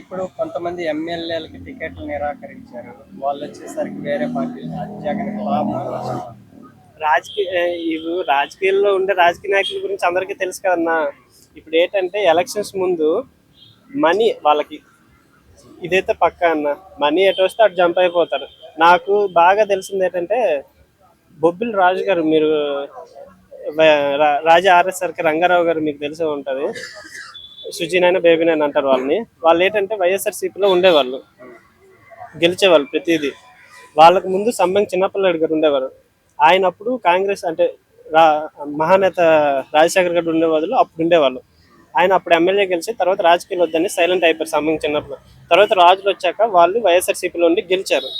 ఇప్పుడు కొంతమంది ఎమ్మెల్యేలకి టికెట్లు నిరాకరించారు. వాళ్ళు వచ్చేసరికి వేరే పార్టీ జగన్ లాభం రాజకీయ ఇవి రాజకీయాల్లో ఉండే రాజకీయ నాయకుల గురించి అందరికీ తెలుసు కదన్నా. ఇప్పుడు ఏంటంటే ఎలక్షన్స్ ముందు మనీ వాళ్ళకి ఇదైతే పక్కా అన్న మనీ ఎటు వస్తే అటు జంప్ అయిపోతారు. నాకు బాగా తెలిసింది ఏంటంటే బొబ్బిల్ రాజు గారు మీరు రా- రాజా ఆర్ఎస్ఆర్కి రంగారావు గారు మీకు తెలిసే ఉంటుంది. సుజీనైనా బేబీనైనా అంటారు వాళ్ళని. వాళ్ళు ఏంటంటే వైఎస్ఆర్సీపీలో ఉండేవాళ్ళు. గెలిచేవాళ్ళు ప్రతిదీ. వాళ్ళకు ముందు సంబంధం చిన్నపిల్లాడి గారు ఉండేవారు. ఆయన అప్పుడు కాంగ్రెస్ అంటే రా మహానేత రాజశేఖర్ గారు ఉండే బదులు అప్పుడు ఉండేవాళ్ళు. ఆయన అప్పుడు ఎమ్మెల్యే గెలిచి తర్వాత రాజకీయాలు వద్దని సైలెంట్ అయిపోయారు సంబంధం చిన్నప్పుడు. తర్వాత రాజులు వచ్చాక వాళ్ళు వైఎస్ఆర్సీపీలో ఉండి గెలిచారు.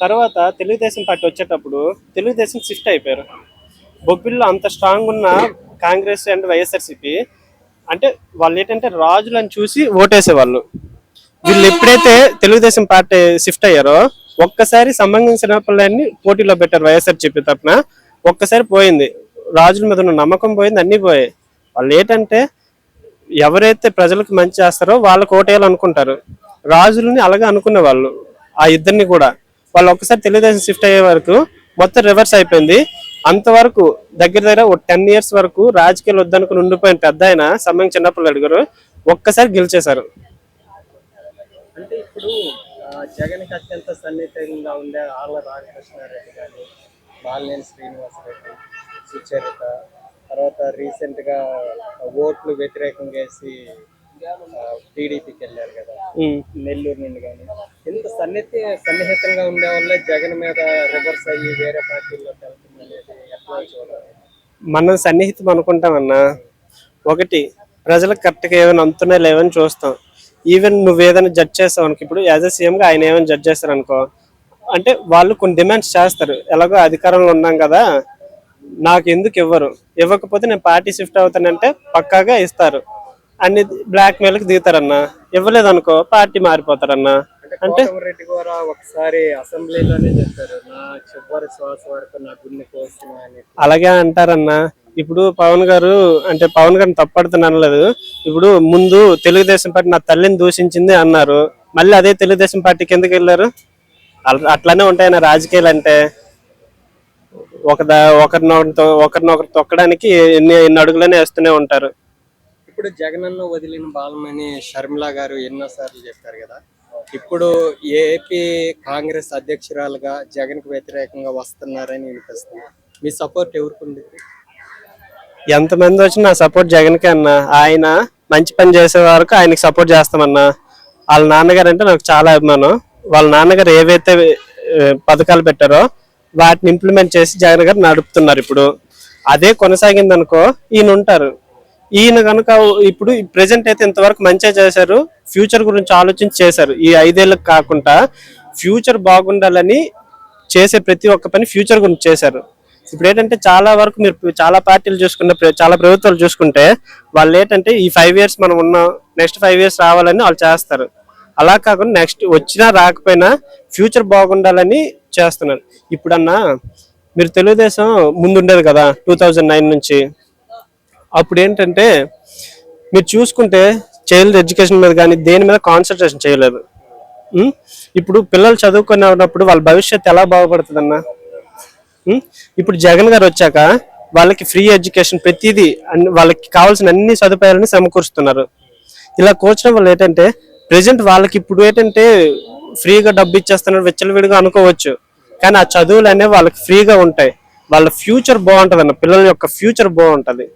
తర్వాత తెలుగుదేశం పార్టీ వచ్చేటప్పుడు తెలుగుదేశం షిఫ్ట్ అయిపోయారు. బొబ్బిల్లో అంత స్ట్రాంగ్ ఉన్న కాంగ్రెస్ అండ్ వైఎస్ఆర్సీపీ అంటే వాళ్ళు ఏంటంటే రాజులను చూసి ఓటేసేవాళ్ళు. వీళ్ళు ఎప్పుడైతే తెలుగుదేశం పార్టీ షిఫ్ట్ అయ్యారో ఒక్కసారి సంబంధించిన పిల్లల్ని పోటీలో పెట్టారు వైఎస్ఆర్ చెప్పి తప్పున ఒక్కసారి పోయింది. రాజుల మీద ఉన్న నమ్మకం పోయింది అన్నీ పోయాయి. వాళ్ళు ఏంటంటే ఎవరైతే ప్రజలకు మంచి చేస్తారో వాళ్ళకి ఓటేయాలనుకుంటారు. రాజులని అలాగే అనుకునే వాళ్ళు ఆ ఇద్దరిని కూడా. వాళ్ళు ఒక్కసారి తెలుగుదేశం షిఫ్ట్ అయ్యే వరకు మొత్తం రివర్స్ అయిపోయింది. అంతవరకు దగ్గర దగ్గర ఒక టెన్ ఇయర్స్ వరకు రాజకీయాలు వద్దనుకుని ఉండిపోయిన పెద్ద ఆయన సమయం చిన్నపిల్లడు గారు ఒక్కసారి గెలిచేశారు అంటే ఇప్పుడు ఆ, జగన్కి అత్యంత సన్నిహితంగా ఉండే ఆళ్ళ రామకృష్ణారెడ్డి కానీ బాలినేని శ్రీనివాసరెడ్డి సుచరిత తర్వాత రీసెంట్గా ఓట్లు వ్యతిరేకంగా వేసి టీడీపీకి వెళ్ళారు కదా. నెల్లూరు నుండి కానీ ఇంత సన్నిహిత సన్నిహితంగా ఉండే వాళ్ళే జగన్ మీద రివర్స్ అయ్యి వేరే పార్టీల్లో మనం సన్నిహితం అనుకుంటామన్నా ఒకటి ప్రజలకు కరెక్ట్గా ఏమైనా అందుతున్నాయి లేవని చూస్తాం. ఈవెన్ నువ్వు ఏదైనా జడ్జ్ చేస్తావు అనుకో ఇప్పుడు యాజ్ ఎ గా ఆయన ఏమైనా జడ్జ్ చేస్తారు అనుకో అంటే వాళ్ళు కొన్ని డిమాండ్స్ చేస్తారు. ఎలాగో అధికారంలో ఉన్నాం కదా నాకు ఎందుకు ఇవ్వరు? ఇవ్వకపోతే నేను పార్టీ షిఫ్ట్ అవుతానంటే పక్కాగా ఇస్తారు. అన్ని బ్లాక్ మెయిల్కి దిగుతారన్న. ఇవ్వలేదనుకో పార్టీ మారిపోతారన్నా. అంటే రెడ్డి కూడా ఒకసారి అసెంబ్లీలోనే చెప్పారు నా చివరి శ్వాస వరకు నా గుండె కోసం అలాగే అంటారన్న. ఇప్పుడు పవన్ గారు అంటే పవన్ గారిని తప్పడుతున్నా అనలేదు. ఇప్పుడు ముందు తెలుగుదేశం పార్టీ నా తల్లిని దూషించింది అన్నారు. మళ్ళీ అదే తెలుగుదేశం పార్టీకి ఎందుకు వెళ్ళారు? అట్లానే ఉంటాయన్న రాజకీయాలు అంటే. ఒక ఒకరినొకరితో ఒకరినొకరు తొక్కడానికి ఎన్ని ఎన్ని అడుగులనే వేస్తూనే ఉంటారు. ఇప్పుడు జగనన్న వదిలిన బాలమని షర్మిల గారు ఎన్నోసార్లు చెప్పారు కదా ఇప్పుడు ఏపీ కాంగ్రెస్ అధ్యక్షురాలుగా జగన్కు వ్యతిరేకంగా వస్తున్నారని వినిపిస్తుంది. మీ సపోర్ట్ ఎవరికి ఉంది ఎంతమంది వచ్చినా నా సపోర్ట్ జగన్కే అన్న. ఆయన మంచి పని చేసే వరకు ఆయనకి సపోర్ట్ చేస్తామన్నా. వాళ్ళ నాన్నగారు అంటే నాకు చాలా అభిమానం. వాళ్ళ నాన్నగారు ఏవైతే పథకాలు పెట్టారో వాటిని ఇంప్లిమెంట్ చేసి జగన్ గారు నడుపుతున్నారు ఇప్పుడు. అదే కొనసాగింది అనుకో ఈయన ఉంటారు ఈయన కనుక ఇప్పుడు ప్రజెంట్ అయితే ఇంతవరకు మంచిగా చేశారు. ఫ్యూచర్ గురించి ఆలోచించి చేశారు. ఈ ఐదేళ్ళకి కాకుండా ఫ్యూచర్ బాగుండాలని చేసే ప్రతి ఒక్క పని ఫ్యూచర్ గురించి చేశారు. ఇప్పుడు ఏంటంటే చాలా వరకు మీరు చాలా పార్టీలు చూసుకున్న ప్ర- చాలా ప్రభుత్వాలు చూసుకుంటే వాళ్ళు ఏంటంటే ఈ ఫైవ్ ఇయర్స్ మనం ఉన్నాం నెక్స్ట్ ఫైవ్ ఇయర్స్ రావాలని వాళ్ళు చేస్తారు. అలా కాకుండా నెక్స్ట్ వచ్చినా రాకపోయినా ఫ్యూచర్ బాగుండాలని చేస్తున్నారు. ఇప్పుడన్నా మీరు తెలుగుదేశం ముందు ఉండేది కదా టూ థౌజండ్ నైన్ నుంచి. అప్పుడు ఏంటంటే మీరు చూసుకుంటే చైల్డ్ ఎడ్యుకేషన్ మీద కానీ దేని మీద కాన్సన్ట్రేషన్ చేయలేదు. ఇప్పుడు పిల్లలు చదువుకునే ఉన్నప్పుడు వాళ్ళ భవిష్యత్తు ఎలా బాగుపడుతుంది అన్న ఇప్పుడు జగన్ గారు వచ్చాక వాళ్ళకి ఫ్రీ ఎడ్యుకేషన్ ప్రతిదీ అన్ని వాళ్ళకి కావాల్సిన అన్ని సదుపాయాలని సమకూరుస్తున్నారు. ఇలా కూర్చడం వల్ల ఏంటంటే ప్రజెంట్ వాళ్ళకి ఇప్పుడు ఏంటంటే ఫ్రీగా డబ్బు ఇచ్చేస్తున్నారు విచ్చలవిడిగా అనుకోవచ్చు. కానీ ఆ చదువులు అనేవి వాళ్ళకి ఫ్రీగా ఉంటాయి. వాళ్ళ ఫ్యూచర్ బాగుంటుంది అన్న పిల్లల యొక్క ఫ్యూచర్ బాగుంటుంది.